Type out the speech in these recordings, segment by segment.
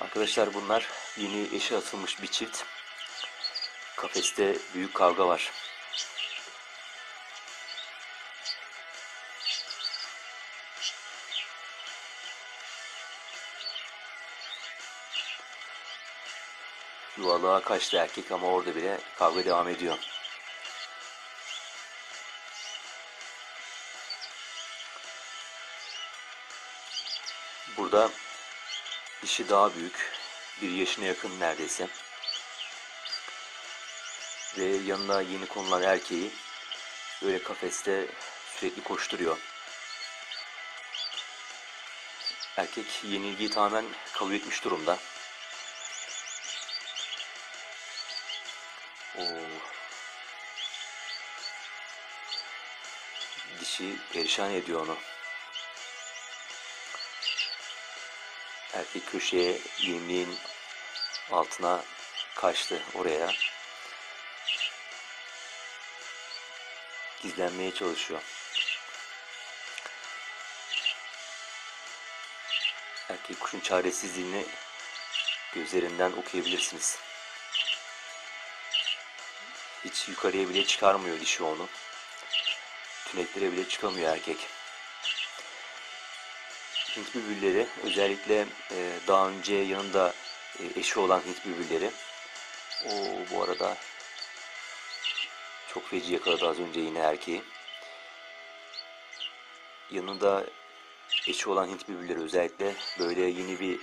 Arkadaşlar bunlar yeni eşe atılmış bir çift. Kafeste büyük kavga var. Yuvalığa kaçtı erkek ama orada bile kavga devam ediyor. Burada dişi daha büyük. Bir yaşına yakın neredeyse. Ve yanına yeni konulan erkeği böyle kafeste sürekli koşturuyor. Erkek yenilgiyi tamamen kabul etmiş durumda. Oo. Dişi perişan ediyor onu. Erkek köşeye yemliğin altına kaçtı oraya. Gizlenmeye çalışıyor. Erkek kuşun çaresizliğini gözlerinden okuyabilirsiniz. Hiç yukarıya bile çıkarmıyor dişi onu. Tüneklere bile çıkamıyor erkek. Hint bülbülleri özellikle e, daha önce yanında e, eşi olan Hint bülbülleri o bu arada çok feci yakaladı az önce yine erkeği. Yanında eşi olan Hint bülbülleri özellikle böyle yeni bir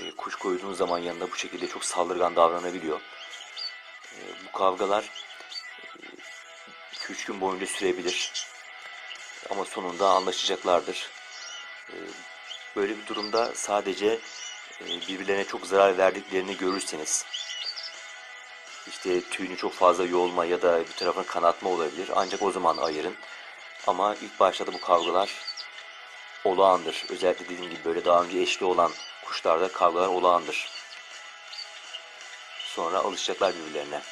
e, kuş koyduğunuz zaman yanında bu şekilde çok saldırgan davranabiliyor. E, bu kavgalar 2-3 gün boyunca sürebilir. Ama sonunda anlaşacaklardır. Böyle bir durumda sadece e, birbirlerine çok zarar verdiklerini görürseniz işte tüyünü çok fazla yolma ya da bir tarafına kanatma olabilir. Ancak o zaman ayırın. Ama ilk başta da bu kavgalar olağandır. Özellikle dediğim gibi böyle daha önce eşli olan kuşlarda kavgalar olağandır. Sonra alışacaklar birbirlerine.